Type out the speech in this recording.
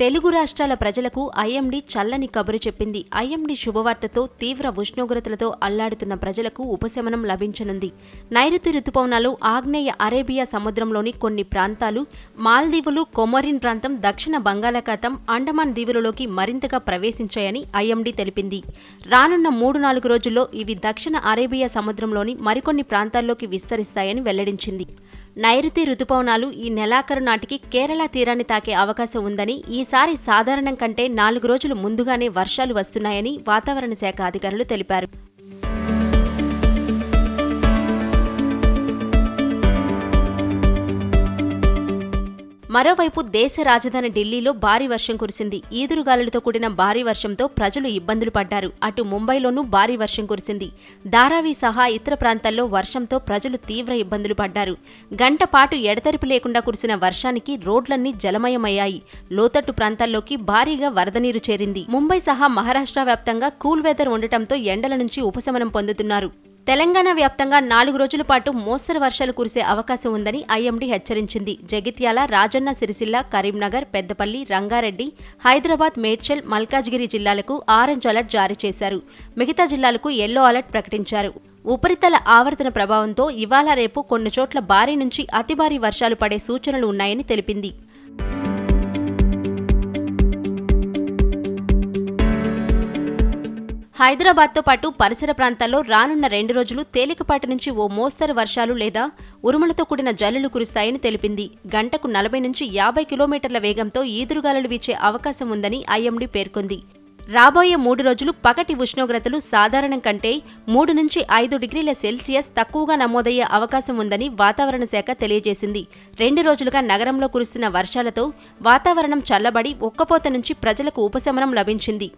తెలుగు రాష్ట్రాల ప్రజలకు ఐఎండీ చల్లని కబురు చెప్పింది. ఐఎండీ శుభవార్తతో తీవ్ర ఉష్ణోగ్రతలతో అల్లాడుతున్న ప్రజలకు ఉపశమనం లభించనుంది. నైరుతి రుతుపవనాలు ఆగ్నేయ అరేబియా సముద్రంలోని కొన్ని ప్రాంతాలు మాల్దీవులు కొమరిన్ ప్రాంతం దక్షిణ బంగాళాఖాతం అండమాన్ దీవులలోకి మరింతగా ప్రవేశించాయని ఐఎండీ తెలిపింది. రానున్న మూడు నాలుగు రోజుల్లో ఇవి దక్షిణ అరేబియా సముద్రంలోని మరికొన్ని ప్రాంతాల్లోకి విస్తరిస్తాయని వెల్లడించింది. నైరుతి రుతుపవనాలు ఈ నెలాఖరు నాటికి కేరళ తీరాన్ని తాకే అవకాశం ఉందని ఈసారి సాధారణం కంటే నాలుగు రోజులు ముందుగానే వర్షాలు వస్తున్నాయని వాతావరణ శాఖ అధికారులు తెలిపారు. మరోవైపు దేశ రాజధాని ఢిల్లీలో భారీ వర్షం కురిసింది. ఈదురుగాలులతో కూడిన భారీ వర్షంతో ప్రజలు ఇబ్బందులు పడ్డారు. అటు ముంబైలోనూ భారీ వర్షం కురిసింది. ధారావి సహా ఇతర ప్రాంతాల్లో వర్షంతో ప్రజలు తీవ్ర ఇబ్బందులు పడ్డారు. గంట పాటు ఎడతెరిపి లేకుండా కురిసిన వర్షానికి రోడ్లన్నీ జలమయమయ్యాయి. లోతట్టు ప్రాంతాల్లోకి భారీగా వరద నీరు చేరింది. ముంబై సహా మహారాష్ట్ర వ్యాప్తంగా కూల్ వెదర్ ఉండటంతో ఎండల నుంచి ఉపశమనం పొందుతున్నారు. తెలంగాణ వ్యాప్తంగా నాలుగు రోజుల పాటు మోస్తరు వర్షాలు కురిసే అవకాశం ఉందని ఐఎండీ హెచ్చరించింది. జగిత్యాల రాజన్న సిరిసిల్ల కరీంనగర్ పెద్దపల్లి రంగారెడ్డి హైదరాబాద్ మేడ్చల్ మల్కాజ్గిరి జిల్లాలకు ఆరెంజ్ అలర్ట్ జారీ చేశారు. మిగతా జిల్లాలకు ఎల్లో అలర్ట్ ప్రకటించారు. ఉపరితల ఆవర్తన ప్రభావంతో ఇవాళ రేపు కొన్ని చోట్ల భారీ నుంచి అతి భారీ వర్షాలు పడే సూచనలు ఉన్నాయని తెలిపింది. హైదరాబాద్తో పాటు పరిసర ప్రాంతాల్లో రానున్న రెండు రోజులు తేలికపాటి నుంచి ఓ మోస్తరు వర్షాలు లేదా ఉరుములతో కూడిన జల్లులు కురుస్తాయని తెలిపింది. గంటకు నలభై నుంచి యాభై కిలోమీటర్ల వేగంతో ఈదురుగాలులు వీచే అవకాశం ఉందని ఐఎండీ పేర్కొంది. రాబోయే మూడు రోజులు పగటి ఉష్ణోగ్రతలు సాధారణం కంటే మూడు నుంచి ఐదు డిగ్రీల సెల్సియస్ తక్కువగా నమోదయ్యే అవకాశం ఉందని వాతావరణ శాఖ తెలియజేసింది. రెండు రోజులుగా నగరంలో కురుస్తున్న వర్షాలతో వాతావరణం చల్లబడి ఒక్కపోత నుంచి ప్రజలకు ఉపశమనం లభించింది.